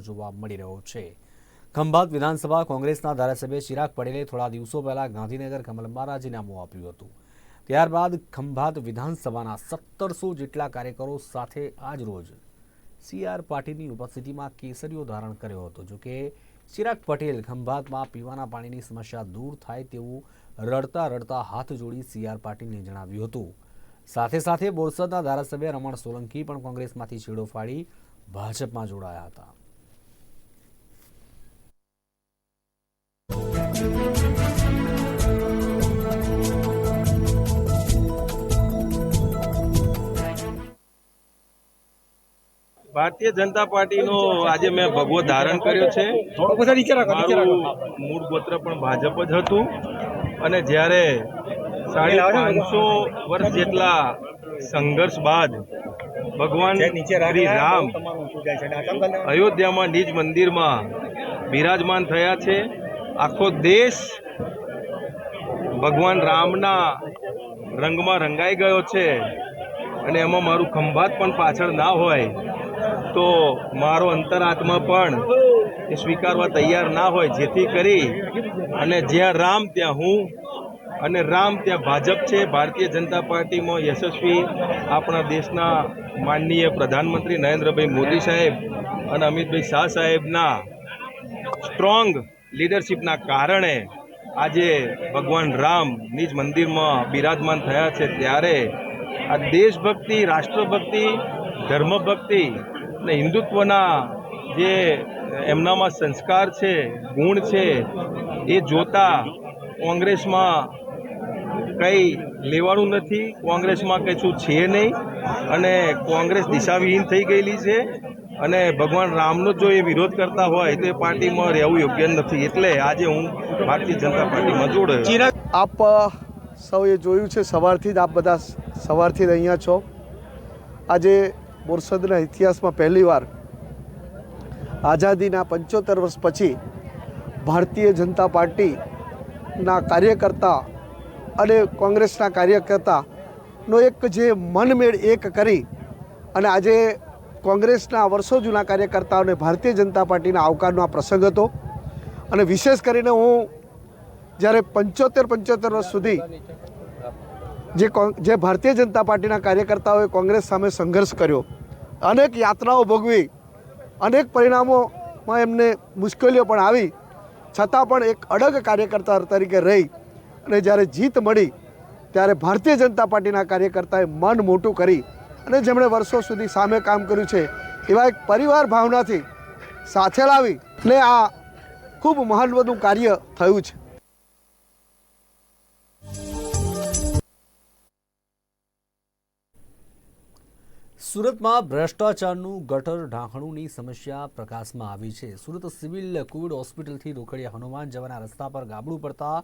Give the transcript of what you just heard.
જોવા મળી રહ્યો છે ખંભાત વિધાનસભા કોંગ્રેસના ધારાસભ્ય ચિરાગ પટેલે થોડા દિવસો પહેલા ગાંધીનગર કમલમાં રાજીનામું આપ્યું હતું ત્યારબાદ ખંભાત વિધાનસભાના સત્તરસો જેટલા કાર્યકરો સાથે આજ રોજ સી આર પાટીલની ઉપસ્થિતિમાં કેસરીઓ ધારણ કર્યો હતો જોકે ચિરાગ પટેલ ખંભાતમાં પીવાના પાણીની સમસ્યા દૂર થાય તેવું રડતા રડતા હાથ જોડી સી આર પાટીલને જણાવ્યું હતું. સાથે સાથે બોરસદના ધારાસભ્ય રમણ સોલંકી પણ કોંગ્રેસમાંથી છેડો ફાડી ભાજપમાં જોડાયા હતા. ભારતીય જનતા પાર્ટીનો આજે મેં ભગવો ધારણ કર્યો છે. મારું મૂળ ગોત્ર પણ ભાજપ જ હતું. અને જ્યારે સાડી પાંચસો વર્ષ જેટલા સંઘર્ષ બાદ ભગવાન શ્રી રામ અયોધ્યામાં નિજ મંદિરમાં બિરાજમાન થયા છે. આખો દેશ ભગવાન રામના રંગમાં રંગાઈ ગયો છે. અને એમાં મારું ખંભાત પણ પાછળ ના હોય. તો મારો અંતરાત્મા પણ એ સ્વીકારવા તૈયાર ના હોય, જેથી કરી અને જ્યાં રામ ત્યાં હું અને રામ ત્યાં ભાજપ છે, ભારતીય જનતા પાર્ટીમાં યશસ્વી આપણા દેશના માનનીય પ્રધાનમંત્રી નરેન્દ્રભાઈ મોદી સાહેબ અને અમિતભાઈ શાહ સાહેબના સ્ટ્રોંગ લીડરશિપના કારણે આજે ભગવાન રામ નિજ મંદિરમાં બિરાજમાન થયા છે. ત્યારે આ દેશભક્તિ, રાષ્ટ્રભક્તિ, ધર્મભક્તિ અને હિન્દુત્વના જે એમનામાં સંસ્કાર છે, ગુણ છે, એ જોતા કોંગ્રેસમાં કંઈ લેવાનું નથી. કોંગ્રેસમાં કશું છે નહીં. અને કોંગ્રેસ દિશાવિહીન થઈ ગયેલી છે. અને ભગવાન રામનો જો એ વિરોધ કરતા હોય, તો એ પાર્ટીમાં રહેવું યોગ્ય નથી. એટલે આજે હું ભારતીય જનતા પાર્ટીમાં જોડાયો. આપ સૌએ જોયું છે, સવારથી જ આપ બધા સવારથી જ અહીંયા છો. આજે બોરસદના ઇતિહાસમાં પહેલીવાર આઝાદીના પંચોતેર વર્ષ પછી ભારતીય જનતા પાર્ટીના કાર્યકર્તા અને કોંગ્રેસના કાર્યકર્તાનો એક જે મનમેળ એક કરી અને આજે કોંગ્રેસના વર્ષો જૂના કાર્યકર્તાઓને ભારતીય જનતા પાર્ટીના આવકારનો આ પ્રસંગ હતો. અને વિશેષ કરીને હું જ્યારે પંચોતેર પંચોતેર વર્ષ સુધી જે જે ભારતીય જનતા પાર્ટીના કાર્યકર્તાઓએ કોંગ્રેસ સામે સંઘર્ષ કર્યો. અનેક યાતનાઓ ભોગવી, અનેક પરિણામોમાં એમને મુશ્કેલીઓ પણ આવી. છતાં પણ એક અડગ કાર્યકર્તા તરીકે રહી અને જ્યારે જીત મળી, ત્યારે ભારતીય જનતા પાર્ટીના કાર્યકર્તાએ મન મોટું કરી અને જેમણે વર્ષો સુધી સામે કામ કર્યું છે, એવા એક પરિવાર ભાવનાથી સાથે લાવી ને આ ખૂબ મહત્ત્વનું કાર્ય થયું છે. સુરતમાં ભ્રષ્ટાચારનું ગટર ઢાંકણુંની સમસ્યા પ્રકાશમાં આવી છે. સુરત સિવિલ કોવિડ હોસ્પિટલથી રોકડિયા હનુમાન જવાના રસ્તા પર ગાબડું પડતા